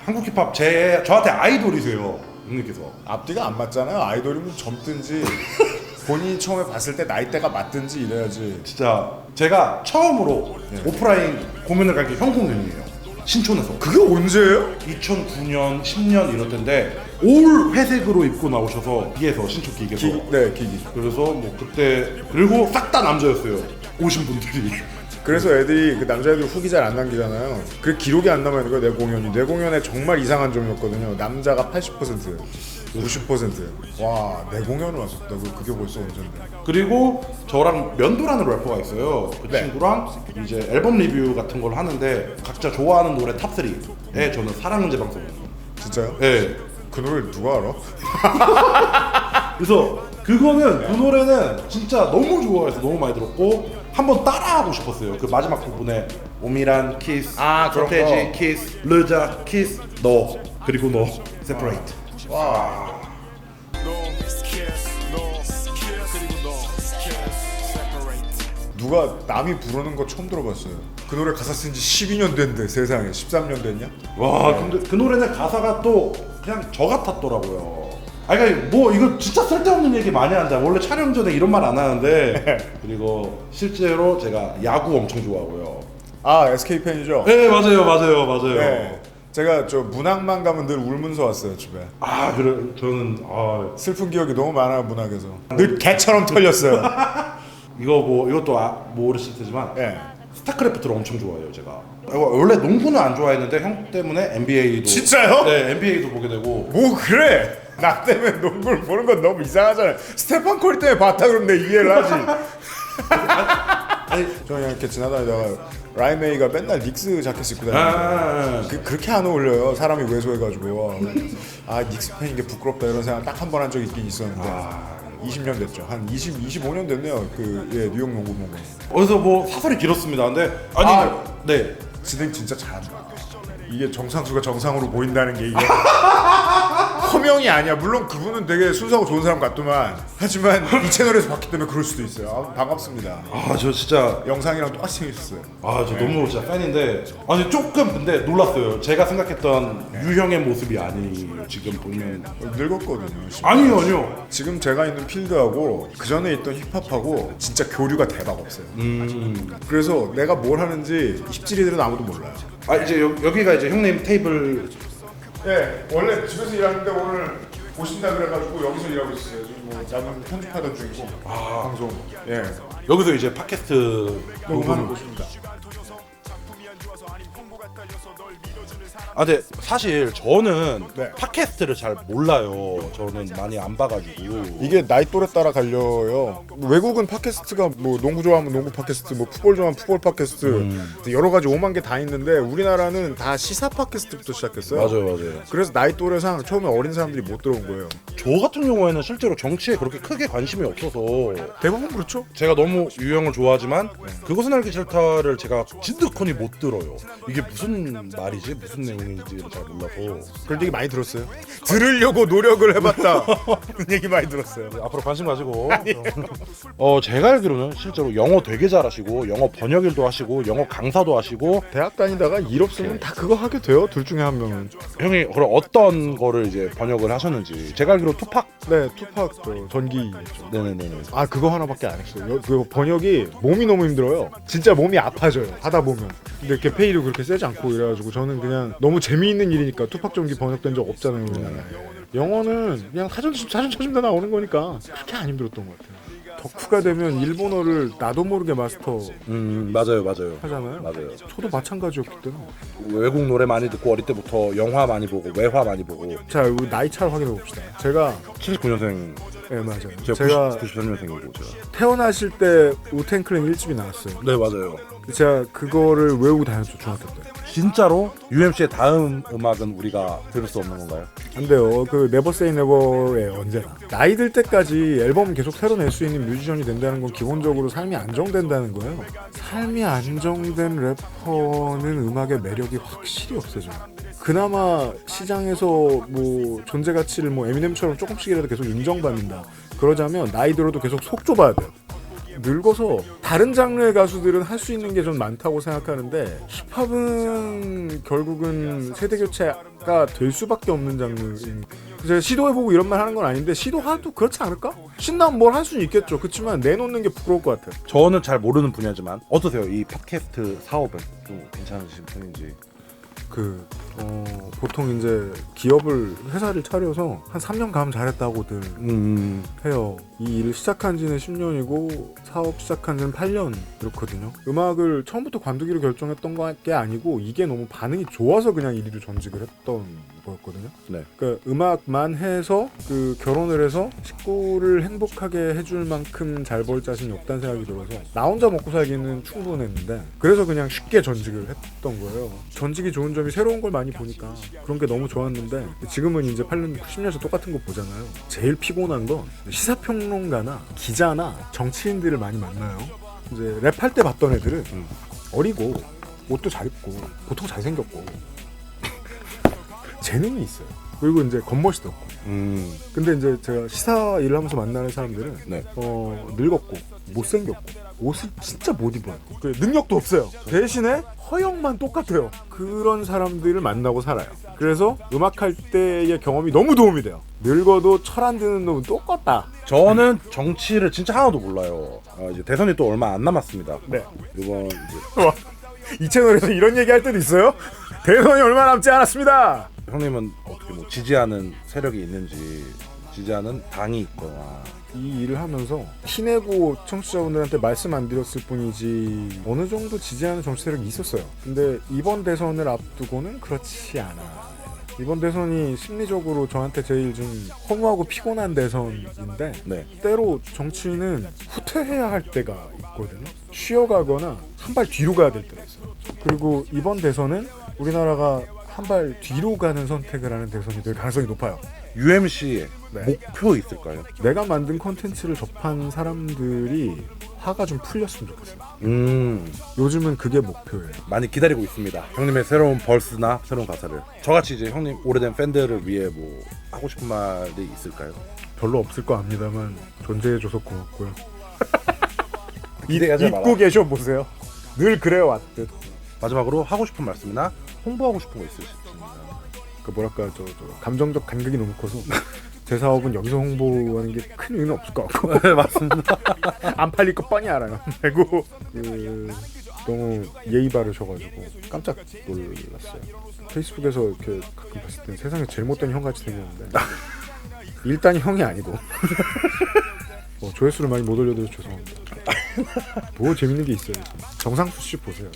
한국 힙합 제 저한테 아이돌이세요 형님께서 앞뒤가 안 맞잖아요. 아이돌이면 젊든지 본인이 처음에 봤을 때 나이대가 맞든지 이래야지. 진짜 제가 처음으로 네. 오프라인 공연을 간 게 형 공연이에요 신촌에서 그게 언제예요? 2009년 10년 이럴 텐데 올 회색으로 입고 나오셔서 기에서 신촌 기계에서 기, 네, 기기. 그래서 뭐 그때 그리고 싹 다 남자였어요 오신 분들이 그래서 애들이 그 남자애들 후기 잘 안 남기잖아요. 그 기록이 안 남아 있는 거야 내 공연이. 내 공연에 정말 이상한 점이었거든요. 남자가 80%, 90%. 와, 내 공연을 왔었다고. 그게 벌써 언젠데. 그리고 저랑 면도라는 래퍼가 있어요. 그 네. 친구랑 이제 앨범 리뷰 같은 걸 하는데 각자 좋아하는 노래 탑 3에 저는 사랑 문제 방송. 진짜요? 예. 그 노래를 누가 알아? 그래서 그거는 그 노래는 진짜 너무 좋아해서 너무 많이 들었고 한번 따라하고 싶었어요. 그 마지막 부분에 오미란 키스, 아, 그런 서태지 거. 키스, 르자 키스, 너 그리고 너 세퍼레이트. 와. 누가 남이 부르는 거 처음 들어봤어요. 그 노래 가사 쓴 지 12년 된대 세상에 13년 됐냐? 와 근데 그 노래는 가사가 또 그냥 저 같았더라고요. 아 그러니까 뭐 이거 진짜 쓸데없는 얘기 많이 한다. 원래 촬영 전에 이런 말 안 하는데 그리고 실제로 제가 야구 엄청 좋아하고요. 아 SK 팬이죠? 네 맞아요 맞아요 맞아요. 네. 제가 저 문학만 가면 늘 울면서 왔어요 집에. 아 그래 저는 아 슬픈 기억이 너무 많아요 문학에서. 늘 개처럼 털렸어요. 이거 뭐 이것도 아, 모르실 테지만 예. 스타크래프트를 엄청 좋아해요 제가. 어, 원래 농구는 안 좋아했는데 형 때문에 NBA도 진짜요? 네 NBA도 보게 되고 뭐 그래? 나 때문에 농구를 보는 건 너무 이상하잖아요. 스테판 코리 때문에 봤다 그러면 내 이해를 하지. 저 그냥 이렇게 지나다니다가 라이메이가 맨날 닉스 자켓 입고 아, 다니는데 아, 아. 그, 그렇게 안 어울려요. 사람이 왜소해가지고 아 닉스 팬인 게 부끄럽다 이런 생각 딱 한 번 한 적이 있긴 있었는데 20년 됐죠. 한 20, 25년 됐네요. 그 예, 뉴욕 농구 본 거. 어디서 뭐 사설이 길었습니다. 근데 아니 아. 네 진행 진짜 잘한다. 이게 정상수가 정상으로 보인다는 게 이게 허명이 아니야. 물론 그분은 되게 순수하고 좋은 사람 같더만 하지만 이 채널에서 봤기 때문에 그럴 수도 있어요. 아, 반갑습니다. 아 저 진짜 영상이랑 똑같이 생겼어요. 아 저 너무 진짜 팬인데 아니 조금 근데 놀랐어요. 제가 생각했던 유형의 모습이 아니에요. 지금 보면 늙었거든요. 지금. 아니요 아니요. 지금 제가 있는 필드하고 그 전에 있던 힙합하고 진짜 교류가 대박 없어요. 음. 그래서 내가 뭘 하는지 힙질이들은 아무도 몰라요. 아 이제 여, 여기가 이제 형님 테이블 예, 원래 집에서 일하는데 오늘 오신다 그래가지고 여기서 일하고 있어요. 지금 뭐 나는 편집하던 중이고 방송. 예, 여기서 이제 팟캐스트 너무 하는 녹음. 곳입니다. 아 근데 사실 저는 네. 팟캐스트를 잘 몰라요. 저는 많이 안 봐가지고. 이게 나이 또래 따라 갈려요. 외국은 팟캐스트가 뭐 농구 좋아하면 농구 팟캐스트, 뭐 풋볼 좋아하면 풋볼 팟캐스트 여러 가지 5만 개 다 있는데 우리나라는 다 시사 팟캐스트부터 시작했어요. 맞아요 맞아요. 그래서 나이 또래상 처음에 어린 사람들이 못 들어온 거예요. 저 같은 경우에는 실제로 정치에 그렇게 크게 관심이 없어서 대부분 그렇죠. 제가 너무 유형을 좋아하지만 그것은 알기 싫다를 제가 진득하니 못 들어요. 이게 무슨 말이지 무슨 내용인지를 잘 몰라서 그런 얘기 많이 들었어요. 들으려고 노력을 해봤다. 그런 얘기 많이 들었어요. 앞으로 관심 가지고 어 제가 알기로는 실제로 영어 되게 잘하시고 영어 번역 일도 하시고 영어 강사도 하시고 대학 다니다가 일 없으면 다 그거 하게 돼요. 둘 중에 한 명은. 형이 그럼 어떤 거를 이제 번역을 하셨는지 제가 알기로 투팍 네, 투팍 저 전기였죠. 네네네 아 그거 하나밖에 안 했어요. 여- 그 번역이 몸이 너무 힘들어요. 진짜 몸이 아파져요. 하다 보면. 근데 이렇게 페이도 그렇게 세지 않고 이래가지고 저는 그냥 너무 재미있는 일이니까 투팍 전기 번역된 적 없잖아요. 우리나라에. 영어는 그냥 사전 사전 찾으면 다 나오는 거니까 그렇게 안 힘들었던 것 같아요. 덕후가 되면 일본어를 나도 모르게 마스터 음 맞아요 맞아요 하잖아요. 맞아요 저도 마찬가지였기 때문에. 외국 노래 많이 듣고 어릴 때부터 영화 많이 보고 외화 많이 보고 자, 우리 나이 차를 확인해 봅시다. 제가 79년생 예 맞아요. 제가, 제가 90, 93년생이고 제가 태어나실 때 우텐클랜 1집이 나왔어요. 네 맞아요 제가 그거를 외우고 다녔죠 중학교 때. 진짜로 UMC의 다음 음악은 우리가 들을 수 없는 건가요? 안 돼요. 그 네버 세이 네버에 언제나 나이 들 때까지 앨범 계속 새로 낼 수 있는 뮤지션이 된다는 건 기본적으로 삶이 안정된다는 거예요. 삶이 안정된 래퍼는 음악의 매력이 확실히 없어져요. 그나마 시장에서 뭐 존재 가치를 뭐 에미넴처럼 조금씩이라도 계속 인정받는다. 그러자면 나이 들어도 계속 속 좁아야 돼요. 늙어서 다른 장르의 가수들은 할 수 있는 게 좀 많다고 생각하는데 힙합은 결국은 세대 교체가 될 수밖에 없는 장르인 제가 시도해보고 이런 말 하는 건 아닌데 시도하도 그렇지 않을까? 신나면 뭘 할 수는 있겠죠 그렇지만 내놓는 게 부끄러울 것 같아 저는 잘 모르는 분야지만 어떠세요? 이 팟캐스트 사업은 좀 괜찮으신 편인지. 그 어, 보통 이제 기업을 회사를 차려서 한 3년 가면 잘했다고들 음. 해요. 이 일을 시작한 지는 10년이고 사업 시작한 지는 8년 이렇거든요. 음악을 처음부터 관두기로 결정했던 게 아니고 이게 너무 반응이 좋아서 그냥 이리로 전직을 했던 거였거든요. 네. 그러니까 음악만 해서 그 결혼을 해서 식구를 행복하게 해줄 만큼 잘 벌 자신이 없다는 생각이 들어서 나 혼자 먹고 살기는 충분했는데 그래서 그냥 쉽게 전직을 했던 거예요. 전직이 좋은 점이 새로운 걸 많이 보니까 그런 게 너무 좋았는데 지금은 이제 8년, 10년째 똑같은 거 보잖아요. 제일 피곤한 건 시사평론가나 기자나 정치인들을 많이 만나요. 이제 랩할 때 봤던 애들은 음. 어리고 옷도 잘 입고 보통 잘생겼고 재능이 있어요. 그리고 이제 겉멋이도 없고. 음. 근데 이제 제가 시사 일을 하면서 만나는 사람들은 네. 어 늙었고 못생겼고 옷을 진짜 못 입어요. 그 능력도 없어요. 대신에 허영만 똑같아요. 그런 사람들을 만나고 살아요. 그래서 음악할 때의 경험이 너무 도움이 돼요. 늙어도 철 안 드는 놈은 똑같다. 저는 정치를 진짜 하나도 몰라요. 아, 이제 대선이 또 얼마 안 남았습니다. 네. 이번 이제 이 채널에서 이런 얘기 할 때도 있어요? 대선이 얼마 남지 않았습니다. 형님은 어떻게 뭐 지지하는 세력이 있는지 지지하는 당이 있거나 이 일을 하면서 티내고 청취자분들한테 말씀 안 드렸을 뿐이지 어느 정도 지지하는 정치 세력이 있었어요. 근데 이번 대선을 앞두고는 그렇지 않아. 이번 대선이 심리적으로 저한테 제일 좀 허무하고 피곤한 대선인데 네. 때로 정치인은 후퇴해야 할 때가 있거든요. 쉬어가거나 한 발 뒤로 가야 될 때가 있어요. 그리고 이번 대선은 우리나라가 한 발 뒤로 가는 선택을 하는 대선이 될 가능성이 높아요. UMC의 네. 목표 있을까요? 내가 만든 컨텐츠를 접한 사람들이 화가 좀 풀렸으면 좋겠어요. 음 요즘은 그게 목표예요. 많이 기다리고 있습니다. 형님의 새로운 벌스나 새로운 가사를 저같이 이제 형님 오래된 팬들을 위해 뭐 하고 싶은 말이 있을까요? 별로 없을 거 압니다만 존재해줘서 고맙고요. 기대하지 마라. 계셔 보세요. 늘 그래요 왔듯. 마지막으로 하고 싶은 말씀이나 홍보하고 싶은 거 있으시면 그 뭐랄까 저, 저 감정적 간극이 너무 커서 제 사업은 여기서 홍보하는 게 큰 의미는 없을 것 같고 네 맞습니다. 안 팔릴 거 뻔히 알아요. 그리고 그 너무 예의 바르셔가지고 깜짝 놀랐어요. 페이스북에서 이렇게 가끔 봤을 때 세상에 제일 못된 형같이 생겼는데 일단 형이 아니고 어, 조회수를 많이 못 올려드려서 죄송합니다. 뭐 재밌는 게 있어요. 정상수 씨 보세요.